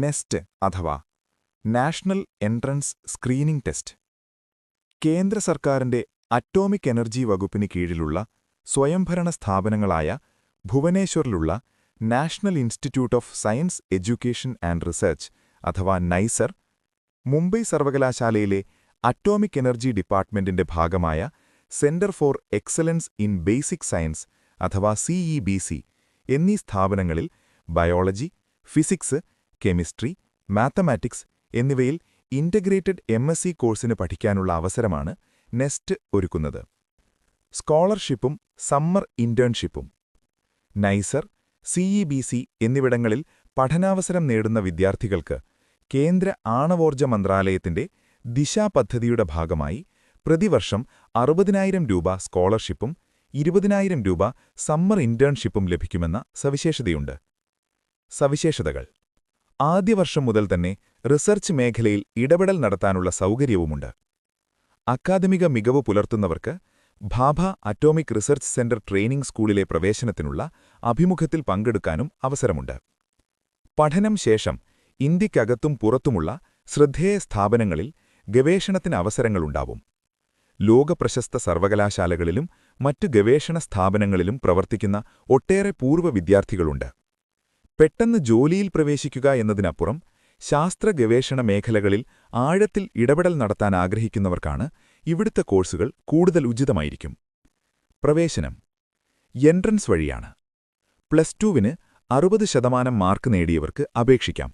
Nest അഥവാ national entrance screening test. കേന്ദ്ര സർക്കാരിന്റെ അറ്റോമിക് എനർജി വകുപ്പിന് കീഴിലുള്ള സ്വയംഭരണ സ്ഥാപനങ്ങളായ ഭുവനേശ്വറിലുള്ള national institute of science education and research അഥവാ നൈസർ മുംബൈ സർവകലാശാലയിലെ അറ്റോമിക് എനർജി ഡിപ്പാർട്ട്മെന്റിന്റെ ഭാഗമായ centre for excellence in basic science അഥവാ സിഇബിസി എന്നീ സ്ഥാപനങ്ങളിൽ ബയോളജി ഫിസിക്സ് കെമിസ്ട്രി മാത്തമാറ്റിക്സ് എന്നിവയിൽ ഇന്റഗ്രേറ്റഡ് എം എസ് സി കോഴ്സിന് പഠിക്കാനുള്ള അവസരമാണ് നെസ്റ്റ് ഒരുക്കുന്നത്. സ്കോളർഷിപ്പും സമ്മർ ഇന്റേൺഷിപ്പും നൈസർ സിഇബിസി എന്നിവിടങ്ങളിൽ പഠനാവസരം നേടുന്ന വിദ്യാർത്ഥികൾക്ക് കേന്ദ്ര ആണവോർജ മന്ത്രാലയത്തിന്റെ ദിശ പദ്ധതിയുടെ ഭാഗമായി പ്രതിവർഷം അറുപതിനായിരം രൂപ സ്കോളർഷിപ്പും ഇരുപതിനായിരം രൂപ സമ്മർ ഇന്റേൺഷിപ്പും ലഭിക്കുമെന്ന സവിശേഷതയുണ്ട്. സവിശേഷതകൾ. ആദ്യ വർഷം മുതൽ തന്നെ റിസർച്ച് മേഖലയിൽ ഇടപെടൽ നടത്താനുള്ള സൗകര്യവുമുണ്ട്. അക്കാദമിക മികവ് പുലർത്തുന്നവർക്ക് Bhabha atomic research centre training സ്കൂളിലെ പ്രവേശനത്തിനുള്ള അഭിമുഖത്തിൽ പങ്കെടുക്കാനും അവസരമുണ്ട്. പഠനം ശേഷം ഇന്ത്യക്കകത്തും പുറത്തുമുള്ള ശ്രദ്ധേയ സ്ഥാപനങ്ങളിൽ ഗവേഷണത്തിന് അവസരങ്ങളുണ്ടാവും. ലോകപ്രശസ്ത സർവകലാശാലകളിലും മറ്റു ഗവേഷണ സ്ഥാപനങ്ങളിലും പ്രവർത്തിക്കുന്ന ഒട്ടേറെ പൂർവ വിദ്യാർത്ഥികളുണ്ട്. പെട്ടെന്ന് ജോലിയിൽ പ്രവേശിക്കുക എന്നതിനപ്പുറം ശാസ്ത്ര ഗവേഷണ മേഖലകളിൽ ആഴത്തിൽ ഇടപെടൽ നടത്താൻ ആഗ്രഹിക്കുന്നവർക്കാണ് ഇവിടുത്തെ കോഴ്സുകൾ കൂടുതൽ ഉചിതമായിരിക്കും. പ്രവേശനം. എൻട്രൻസ് വഴിയാണ്. പ്ലസ് ടുവിന് അറുപത് ശതമാനം മാർക്ക് നേടിയവർക്ക് അപേക്ഷിക്കാം.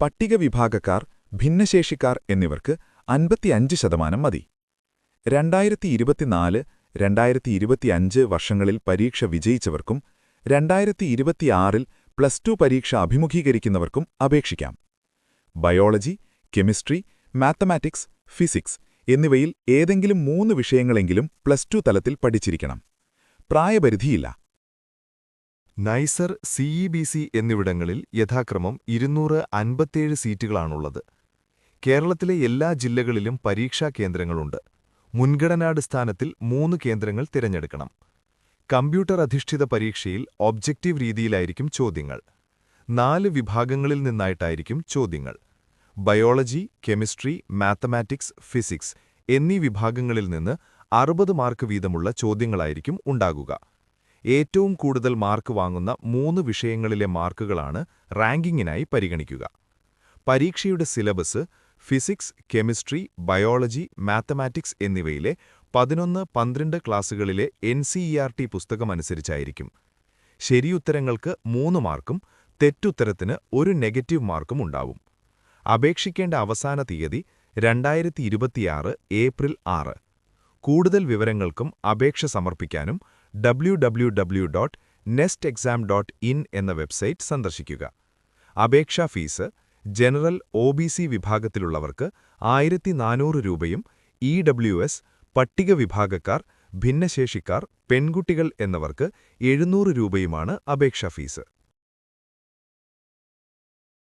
പട്ടിക വിഭാഗക്കാർ ഭിന്നശേഷിക്കാർ എന്നിവർക്ക് അൻപത്തിയഞ്ച് ശതമാനം മതി. രണ്ടായിരത്തി ഇരുപത്തിനാല് രണ്ടായിരത്തി ഇരുപത്തിയഞ്ച് വർഷങ്ങളിൽ പരീക്ഷ വിജയിച്ചവർക്കും രണ്ടായിരത്തി ഇരുപത്തിയാറിൽ പ്ലസ് ടു പരീക്ഷ അഭിമുഖീകരിക്കുന്നവർക്കും അപേക്ഷിക്കാം. ബയോളജി കെമിസ്ട്രി മാത്തമാറ്റിക്സ് ഫിസിക്സ് എന്നിവയിൽ ഏതെങ്കിലും മൂന്ന് വിഷയങ്ങളെങ്കിലും പ്ലസ് ടു തലത്തിൽ പഠിച്ചിരിക്കണം. പ്രായപരിധിയില്ല. നൈസർ സിഇബിസി എന്നിവിടങ്ങളിൽ യഥാക്രമം ഇരുന്നൂറ് അൻപത്തേഴ് സീറ്റുകളാണുള്ളത്. കേരളത്തിലെ എല്ലാ ജില്ലകളിലും പരീക്ഷാ കേന്ദ്രങ്ങളുണ്ട്. മുൻഗണനാടിസ്ഥാനത്തിൽ മൂന്ന് കേന്ദ്രങ്ങൾ തിരഞ്ഞെടുക്കണം. കമ്പ്യൂട്ടർ അധിഷ്ഠിത പരീക്ഷയിൽ ഒബ്ജക്റ്റീവ് രീതിയിലായിരിക്കും ചോദ്യങ്ങൾ. നാല് വിഭാഗങ്ങളിൽ നിന്നായിട്ടായിരിക്കും ചോദ്യങ്ങൾ. ബയോളജി കെമിസ്ട്രി മാത്തമാറ്റിക്സ് ഫിസിക്സ് എന്നീ വിഭാഗങ്ങളിൽ നിന്ന് അറുപത് മാർക്ക് വീതമുള്ള ചോദ്യങ്ങളായിരിക്കും ഉണ്ടാകുക. ഏറ്റവും കൂടുതൽ മാർക്ക് വാങ്ങുന്ന മൂന്ന് വിഷയങ്ങളിലെ മാർക്കുകളാണ് റാങ്കിങ്ങിനായി പരിഗണിക്കുക. പരീക്ഷയുടെ syllabus physics chemistry biology mathematics എന്നിവയിലെ പതിനൊന്ന് പന്ത്രണ്ട് ക്ലാസുകളിലെ N C E R T പുസ്തകമനുസരിച്ചായിരിക്കും. ശരിയുത്തരങ്ങൾക്ക് മൂന്ന് മാർക്കും തെറ്റുത്തരത്തിന് ഒരു നെഗറ്റീവ് മാർക്കും ഉണ്ടാവും. അപേക്ഷിക്കേണ്ട അവസാന തീയതി രണ്ടായിരത്തി ഇരുപത്തിയാറ് ഏപ്രിൽ ആറ്. കൂടുതൽ വിവരങ്ങൾക്കും അപേക്ഷ സമർപ്പിക്കാനും ഡബ്ല്യു എന്ന വെബ്സൈറ്റ് സന്ദർശിക്കുക. അപേക്ഷാ ഫീസ് ജനറൽ ഒ വിഭാഗത്തിലുള്ളവർക്ക് ആയിരത്തി രൂപയും ഇ ഡബ്ല്യു എസ് പട്ടിക വിഭാഗക്കാർ ഭിന്നശേഷിക്കാർ പെൺകുട്ടികൾ എന്നിവർക്ക് എഴുന്നൂറ് രൂപയുമാണ് അപേക്ഷാ ഫീസ്.